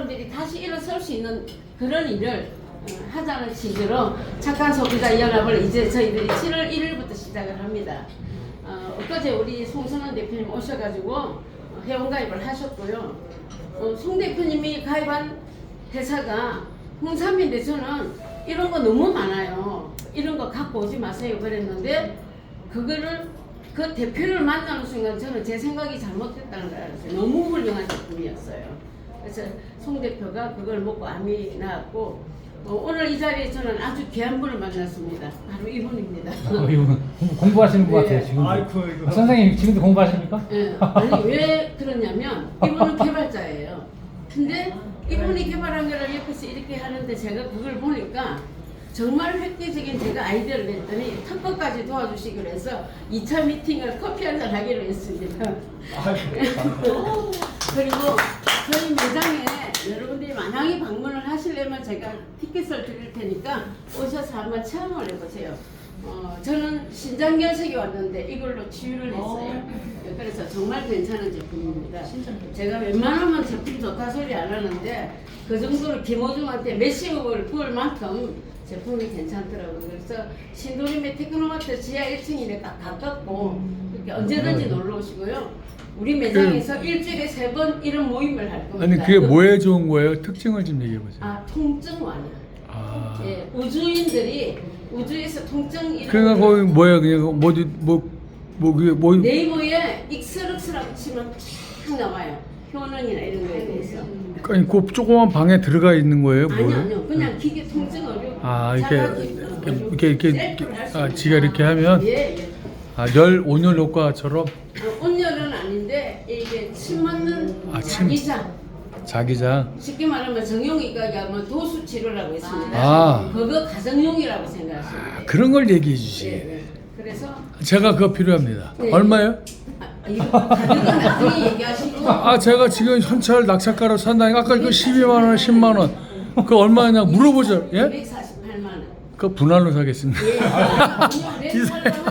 사람들이 다시 일어설 수 있는 그런 일을 어, 하자는 취지로 착한 소비자 연합을 이제 저희들이 7월 1일부터 시작을 합니다. 어, 엊그제 우리 송선원 대표님 오셔가지고 어, 회원가입을 하셨고요. 어, 송 대표님이 가입한 회사가 홍삼인데 저는 이런 거 너무 많아요. 이런 거 갖고 오지 마세요 그랬는데 그거를 그 대표를 만나는 순간 저는 제 생각이 잘못됐다는 걸 알았어요. 너무 훌륭한 제품이었어요. 그래서 송 대표가 그걸 먹고 암이 나왔고 어, 오늘 이 자리에 저는 아주 귀한 분을 만났습니다. 바로 이분입니다. 어, 이분 공- 공부하시는 것 네. 같아요 지금. 아이고, 이거. 아, 선생님 지금도 공부하십니까? 예, 아니 왜 그러냐면 이분은 개발자예요. 근데 이분이 개발한 거를 옆에서 이렇게 하는데 제가 그걸 보니까 정말 획기적인 제가 아이디어를 냈더니 특허까지 도와주시기로 해서 2차 미팅을 커피 한 잔 하기로 했습니다. 아이고, 그리고 저희 매장에 여러분들이 만약에 하시려면 제가 티켓을 드릴 테니까 오셔서 한번 체험을 해보세요. 어, 저는 신장결석이 왔는데 이걸로 치유를 했어요. 그래서 정말 괜찮은 제품입니다. 제가 웬만하면 제품 좋다 소리 안 하는데 그 정도로 김호중한테 메시업을 부을 만큼 제품이 괜찮더라고요. 그래서 신도림의 테크노마트 지하 1층이니까 가깝고 이렇게 언제든지 놀러 오시고요. 우리 매장에서 일주일에 세 번 이런 모임을 할 겁니다. 아니 그게 뭐에 좋은 거예요? 특징을 좀 얘기해 보세요. 아 통증 완화. 아. 예, 우주인들이 우주에서 통증 이런 그러니까 거기 뭐야 그냥 뭐뭐뭐 그게 뭐 네이버에 익스럭스라고 치면 쫙 나와요. 효능이나 이런 거에 대해서. 아니 그 조그만 방에 들어가 있는 거예요? 아니요, 뭐예요? 아니요. 그냥 기계 통증 의료. 아, 이렇게- 이렇게- 이렇게- 이렇게- 셀프를 할수 아, 있는. 지가 이렇게 하면? 예, 예. 아, 열 온열 효과처럼 어, 온열은 아닌데 이게 침 맞는 아, 침. 자기장. 자기장 쉽게 말하면 정형외과가 뭐 도수 치료라고 했습니다. 아. 그거 가정용이라고 생각하시면 돼요. 그런 걸 얘기해 예, 주시. 예. 그래서 제가 그거 필요합니다. 네. 얼마요? 아, 이거 가격은 나중에 얘기하시고 아 제가 지금 현찰 낙찰가로 산다니까 아까 그 12만 원, 10만 원. 그 얼마냐 물어보죠. 예? 248만 원. 그 분할로 사겠습니다. 예. 렌탈로